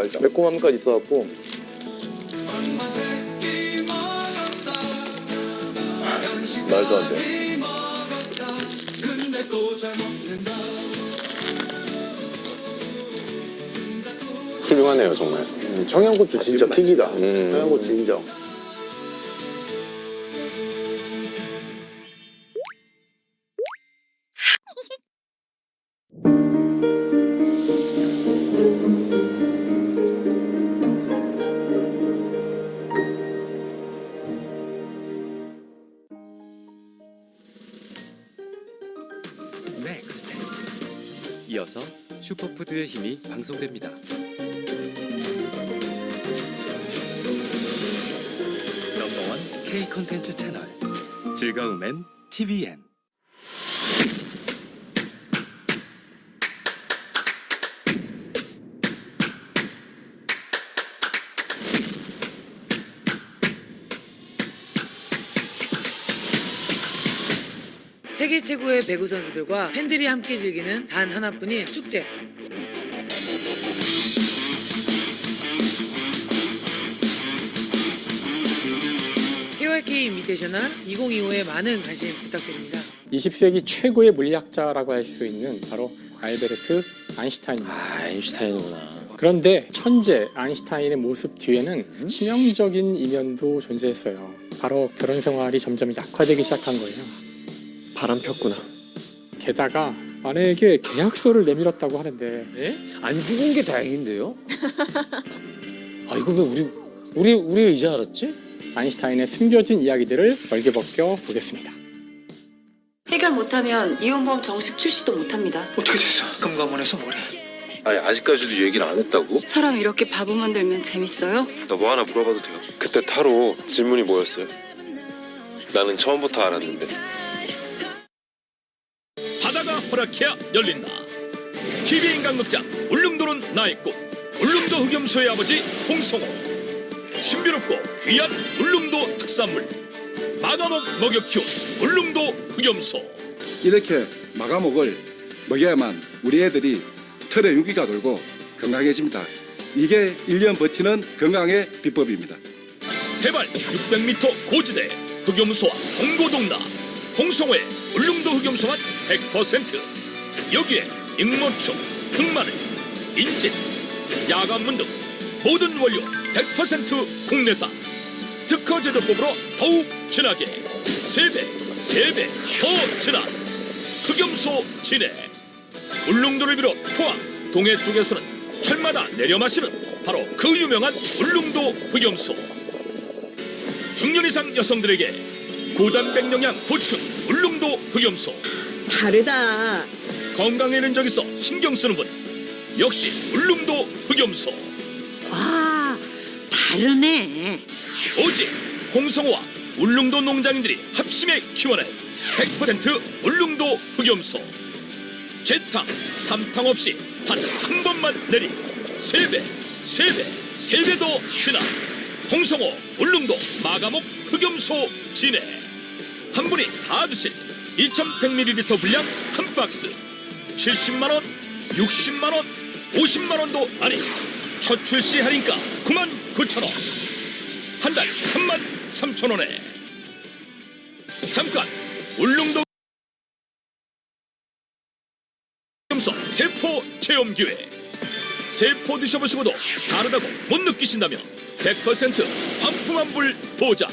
말자. 매콤함까지 있어갖고 말도 안 돼. 훌륭하네요 정말. 음, 청양고추 진짜 킥이다. 음. 청양고추 인정. 슈퍼푸드의 힘이 방송됩니다. 넘버원 K 컨텐츠 채널 즐거움엔 TVN 세계 최고의 배구 선수들과 팬들이 함께 즐기는 단 하나뿐인 축제. KYK 인비테이셔널 2025에 많은 관심 부탁드립니다. 20세기 최고의 물리학자라고 할 수 있는 바로 알베르트 아인슈타인입니다. 아 아인슈타인이구나. 그런데 천재 아인슈타인의 모습 뒤에는 치명적인 이면도 존재했어요. 바로 결혼 생활이 점점 약화되기 시작한 거예요. 바람 폈구나. 게다가 아내에게 계약서를 내밀었다고 하는데 안 죽은 게 다행인데요? 아 이거 왜 우리 우리 우리 이제 알았지? 아인슈타인의 숨겨진 이야기들을 벌게벗겨 보겠습니다. 해결 못하면 이혼보험 정식 출시도 못합니다. 어떻게 됐어? 금감원에서 뭐래? 아니 아직까지도 얘기를 안 했다고? 사람 이렇게 바보 만들면 재밌어요? 나 뭐 하나 물어봐도 돼요? 그때 타로 질문이 뭐였어요? 나는 처음부터 알았는데. 바다가 허락해야 열린다. TV 인간극장 울릉도는 나의 꿈. 울릉도 흑염소의 아버지 홍성호. 신비롭고 귀한 울릉도 특산물. 마가목 먹여 키운 울릉도 흑염소. 이렇게 마감옥을 먹여야만 우리 애들이 털에 유기가 돌고 건강해집니다. 이게 1년 버티는 건강의 비법입니다. 해발 600m 고지대 흑염소와 동고동락. 홍성호의 울릉도 흑염소만 100%. 여기에 익모초, 흑마늘, 인진, 야간문 등 모든 원료 100% 국내산. 특허 제조법으로 더욱 진하게 세배세 배 더 진한 흑염소 진해. 울릉도를 비롯 포항, 동해 쪽에서는 철마다 내려 마시는 바로 그 유명한 울릉도 흑염소. 중년 이상 여성들에게 고단백 영양 보충 울릉도 흑염소. 다르다. 건강에는 저기서 신경 쓰는 분 역시 울릉도 흑염소. 와, 다르네. 오직 홍성호와 울릉도 농장인들이 합심해 키워낸 100% 울릉도 흑염소 재탕, 삼탕 없이 단 한 번만 내리 세배 세배 세배더 진한 홍성호 울릉도 마가목 흑염소 진해 한 분이 다 드실 2100ml 분량 한 박스 70만 원, 60만 원, 50만 원도 아니 첫 출시 할인가 9만 9천 원. 한 달 3만 3천 원에. 잠깐 울릉도 염소 세포 체험 기회. 세포 드셔보시고도 다르다고 못 느끼신다면 100% 반품 환불 보장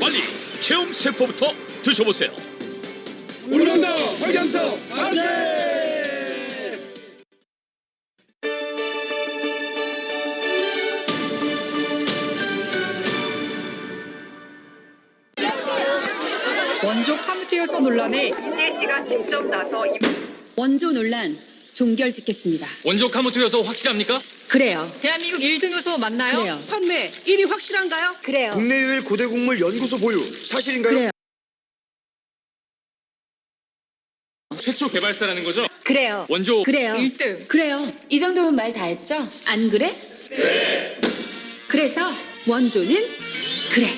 빨리 체험 세포부터 드셔보세요 울릉도 흑염소 만세! 원조 파뮤트여서 논란에 이재 씨가 직접 나서 원조 논란 종결 짓겠습니다. 원조 카무토여서 확실합니까? 그래요. 대한민국 1등 요소 맞나요? 그래요. 판매 1위 확실한가요? 그래요. 국내 유일 고대 국물 연구소 보유 사실인가요? 그래요. 최초 개발사라는 거죠? 그래요. 원조 그래요. 1등. 그래요. 이 정도면 말 다 했죠? 안 그래? 네. 그래서 원조는 그래.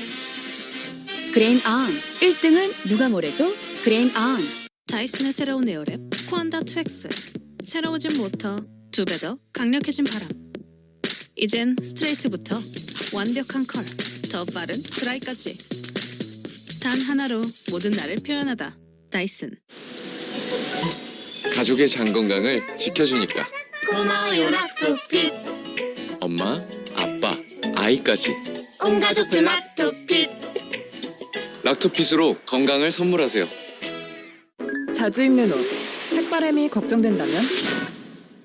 그레인 on. 1등은 누가 뭐래도 그레인 on. 다이슨의 새로운 에어랩 코안다 2X 새로워진 모터 두 배 더 강력해진 바람 이젠 스트레이트부터 완벽한 컬, 더 빠른 드라이까지. 단 하나로 모든 나를 표현하다. 다이슨. 가족의 장 건강을 지켜주니까. 고마워요 락토핏. 엄마, 아빠, 아이까지. 온 가족들 락토핏. 락토핏으로 건강을 선물하세요. 자주 입는 옷. 색바람이 걱정된다면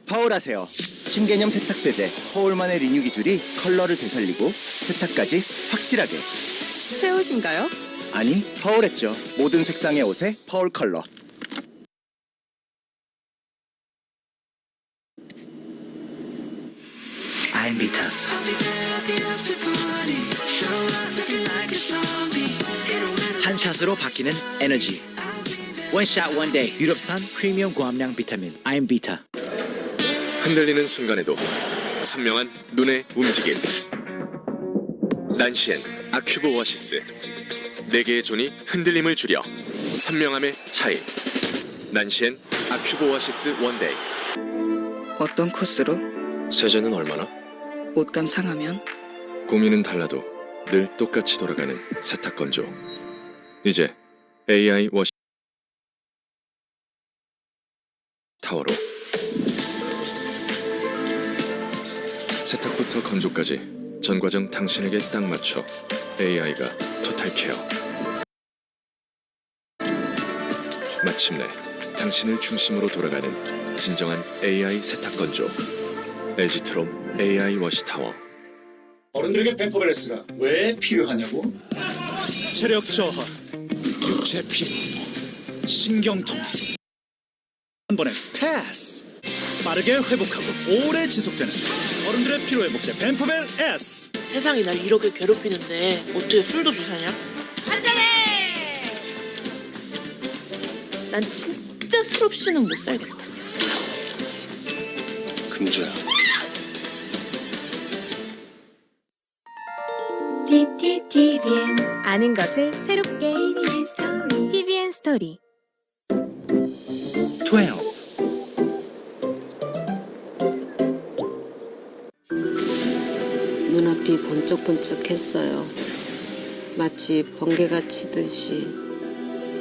파울하세요. 신개념 세탁세제 허울만의 리뉴 기술이 컬러를 되살리고 세탁까지 확실하게. 새 옷인가요? 아니, 파울했죠. 모든 색상의 옷에 파울 컬러. 아임비타. 한 샷으로 바뀌는 에너지. 원샷 원데이 유럽산 프리미엄 고함량 비타민 아임비타. 흔들리는 순간에도 선명한 눈의 움직임. 난시엔 아큐브 오아시스. 네 개의 존이 흔들림을 줄여 선명함의 차이. 난시엔 아큐브 오아시스 원데이. 어떤 코스로? 세제는 얼마나? 옷감 상하면? 고민은 달라도 늘 똑같이 돌아가는 세탁 건조. 이제 AI 워시 타워로 세탁부터 건조까지 전 과정 당신에게 딱 맞춰 AI가 토탈 케어. 마침내 당신을 중심으로 돌아가는 진정한 AI 세탁 건조. LG 트롬 AI 워시 타워. 어른들에게 벤퍼베레스가 왜 필요하냐고? 체력 저하, 육체 피로, 신경통. 한 번에 패스. 빠르게 회복하고 오래 지속되는 어른들의 피로 회복제 벤퍼벨 S. 세상이 날 이렇게 괴롭히는데 어떻게 술도 주사냐? 한잔해! 난 진짜 술 없이는 못 살겠다. 금주야. TVN 아는 것을 새롭게 TVN 스토리. 12. 눈앞이 번쩍번쩍했어요. 마치 번개가 치듯이